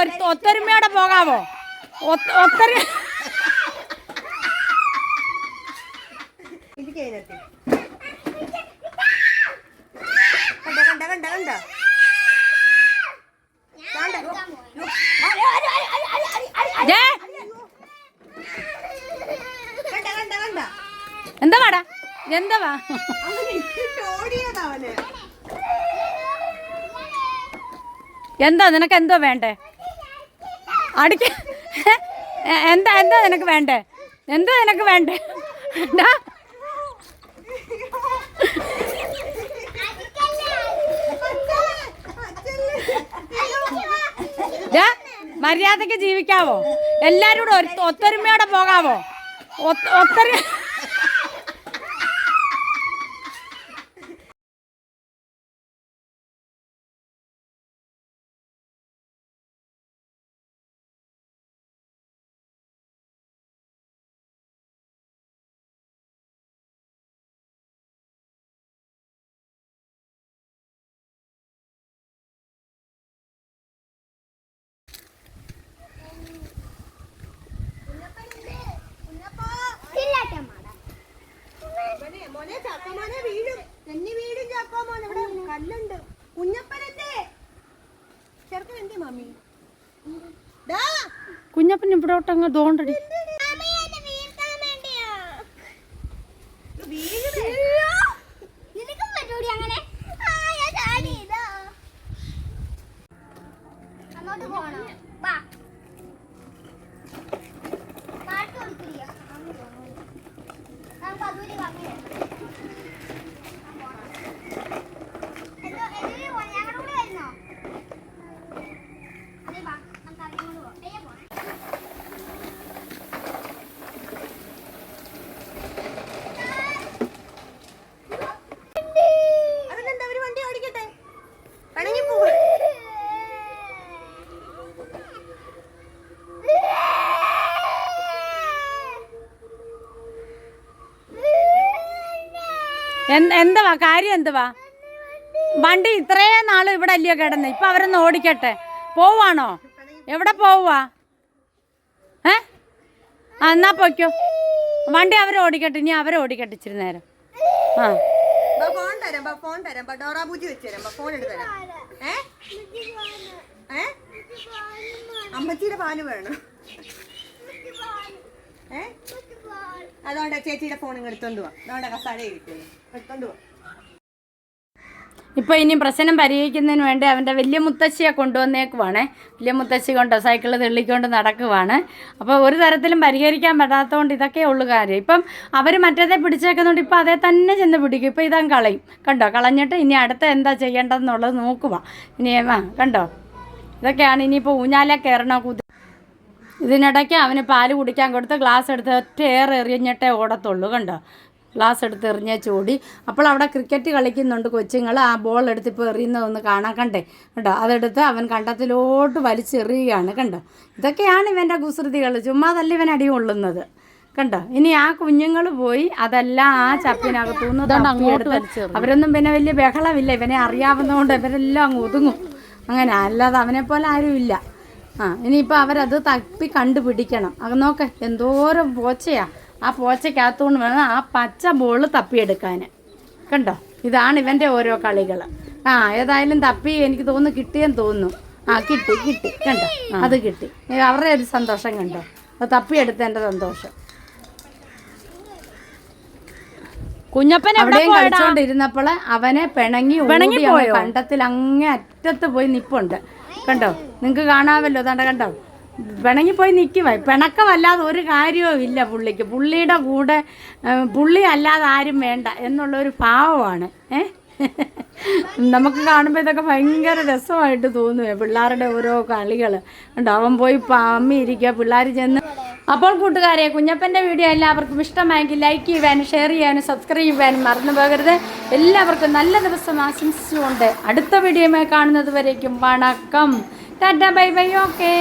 ഒത്തൊരുമയോടെ പോകാവോ? ഒത്ത- ഒത്തൊരു എന്താ വാടാ എന്താ വാ എന്താ നിനക്ക് എന്തോ വേണ്ടേ? അടിക്ക എന്താ എന്താ നിനക്ക് വേണ്ടേ? എന്താ നിനക്ക് വേണ്ടേ? എന്താ? മര്യാദയ്ക്ക് ജീവിക്കാവോ? എല്ലാരും കൂടെ ഒത്തൊരുമയോടെ പോകാവോ? ഒത്ത- ഒത്തൊരു മോനെ, ചാക്കോമോനെ ചാക്കോ മോനെ വീഴും. തെന്നി വീഴും ചാക്കോമോൻ ഇവിടെ കല്ലുണ്ട്. കുഞ്ഞപ്പനെന്തേ ചെറുക്കൻ എന്തേ മമ്മി കുഞ്ഞപ്പൻ ഇവിടോട്ടങ്ങ് തോണ്ടടി വീഴുവേ അങ്ങോട്ട് പോണോ വാ പാട്ട് കൊടുക്കില്ല നമുക്ക് അതുവഴി പറഞ്ഞു ഞങ്ങളുടെ കൂടെ വരുന്നോ അതെ വാ നമുക്ക് അതിനോട് പോവാം അയ്യ പോണേ അതിനെന്താ അവർ വണ്ടി ഓടിക്കട്ടെ പിണങ്ങി പോവാ എന്ത് എന്തുവാ കാര്യം എന്തുവാ വണ്ടി ഇത്രയും നാൾ ഇവിടെ അല്ലയോ കിടന്ന്. ഇപ്പൊ അവരൊന്ന് ഓടിക്കട്ടെ. പോവാണോ? എവിടെ പോവാ? ഏ? ആ എന്നാ പൊയ്ക്കോ. വണ്ടി അവരെ ഓടിക്കട്ടെ. ഇനി അവരെ ഓടിക്കട്ടെ ഇച്ചിരി നേരം. ആ. ഫോൺ തരാം. ഫോൺ തരാം. ഡോറാ ബുജി തരാം. ഫോൺ തരാം. അമ്മച്ചിയുടെ പാൽ വേണം. അതുകൊണ്ട് ചേച്ചിയുടെ ഫോൺ എടുത്തോണ്ട് പോവാം അതുകൊണ്ട് കസാല എടുത്തോണ്ട് പോവാം ഇപ്പൊ ഇനി പ്രശ്നം പരിഹരിക്കുന്നതിന് വേണ്ടി അവന്റെ വലിയ മുത്തശ്ശിയെ കൊണ്ടുവന്നേക്കുവാണ്. വലിയ മുത്തശ്ശി കൊണ്ട് സൈക്കിൾ തെള്ളിക്കൊണ്ട് നടക്കുവാണ്. അപ്പോൾ ഒരു തരത്തിലും പരിഹരിക്കാൻ പറ്റാത്തതുകൊണ്ട് ഇതൊക്കെ ഉള്ളു കാര്യം. ഇപ്പം അവർ മറ്റേതെ പിടിച്ചേക്കുന്നതുകൊണ്ട് ഇപ്പോൾ അതേ തന്നെ ചെന്ന് പിടിക്കും. ഇപ്പോൾ ഇതാ കളയും. കണ്ടോ? കളഞ്ഞിട്ട് ഇനി അടുത്ത എന്താ ചെയ്യേണ്ടതെന്നുള്ളത് നോക്കുക ഇനി കണ്ടോ? ഇതൊക്കെയാണ് ഇനിയിപ്പോൾ ഊഞ്ഞാലെ കയറണോ കുതി ഇതിനിടയ്ക്ക് അവന് പാൽ കുടിക്കാൻ കൊടുത്ത് ഗ്ലാസ് എടുത്ത് ഒറ്റ ഏറെ എറിഞ്ഞിട്ടേ ഓടത്തുള്ളൂ കണ്ടോ? ഗ്ലാസ് എടുത്ത് എറിഞ്ഞ ചൂടി. അപ്പോൾ അവിടെ ക്രിക്കറ്റ് കളിക്കുന്നുണ്ട് കൊച്ചുങ്ങൾ. ആ ബോൾ എടുത്ത് ഇപ്പോൾ എറിയുന്നതൊന്ന് കാണാൻ കണ്ടേ? കണ്ടോ? അതെടുത്ത് അവൻ കണ്ടത്തിലോട്ട് വലിച്ചെറിയുകയാണ് കണ്ടോ? ഇതൊക്കെയാണ് ഇവന്റെ കുസൃതികൾ. ചുമ്മാതല്ല ഇവൻ അടി കൊള്ളുന്നത് കണ്ടോ? ഇനി ആ കുഞ്ഞുങ്ങൾ പോയി അതെല്ലാം ആ ചപ്പിനകത്തുനിന്ന് വലിച്ചു അവരൊന്നും പിന്നെ വലിയ ബഹളമില്ല. ഇവനെ അറിയാവുന്നതുകൊണ്ട് ഇവരെല്ലാം അങ്ങ് ഒതുങ്ങും. അങ്ങനെ അല്ലാതെ അവനെ പോലെ ആരുമില്ല. ആ ഇനിയിപ്പോൾ അവരത് തപ്പി കണ്ടുപിടിക്കണം. അത് നോക്ക് എന്തോരം പോച്ചയാ. ആ പോച്ചയ്ക്കകത്തുകൊണ്ട് വേണം ആ പച്ച ബോൾ തപ്പിയെടുക്കാൻ കണ്ടോ? ഇതാണ് ഇവന്റെ ഓരോ കളികൾ ആ ഏതായാലും തപ്പി എനിക്ക് തോന്നുന്നു കിട്ടിയെന്ന് തോന്നുന്നു. ആ കിട്ടി കിട്ടി. കണ്ടോ? അത് കിട്ടി. അവരുടെ ഒരു സന്തോഷം കണ്ടോ? അത് തപ്പിയെടുത്തതിന്റെ സന്തോഷം. കുഞ്ഞപ്പൻ കളിച്ചോണ്ടിരുന്നപ്പോൾ അവനെ പിണങ്ങി പിണങ്ങി പോയോ? കണ്ടത്തിൽ അങ്ങേ അറ്റത്ത് പോയി നിപ്പുണ്ട്. കണ്ടോ? നിങ്ങൾക്ക് കാണാമല്ലോ തണ്ട കണ്ടോ? പിണങ്ങി പോയി നിൽക്കുവാ പിണക്കമല്ലാതെ ഒരു കാര്യവും ഇല്ല പുള്ളിക്ക്. പുള്ളിയുടെ കൂടെ പുള്ളി അല്ലാതെ ആരും വേണ്ട എന്നുള്ളൊരു ഭാവമാണ് ഏ? നമുക്ക് കാണുമ്പോൾ ഇതൊക്കെ ഭയങ്കര രസമായിട്ട് തോന്നുവേ പിള്ളേരുടെ ഓരോ കളികൾ കണ്ടോ? അവൻ പോയി പമ്മി ഇരിക്കുക പിള്ളേർ ചെന്ന് അപ്പോൾ കൂട്ടുകാരെ കുഞ്ഞപ്പന്റെ വീഡിയോ എല്ലാവർക്കും ഇഷ്ടമായെങ്കിൽ ലൈക്ക് ചെയ്യുവാനും ഷെയർ ചെയ്യാനും സബ്സ്ക്രൈബ് ചെയ്യുവാനും മറന്നു പോകരുത്. എല്ലാവർക്കും നല്ല ദിവസം ആശംസിച്ചുകൊണ്ട് അടുത്ത വീഡിയോയുമായി കാണുന്നത് വരേക്കും. വണക്കം. Tata bye bye okay.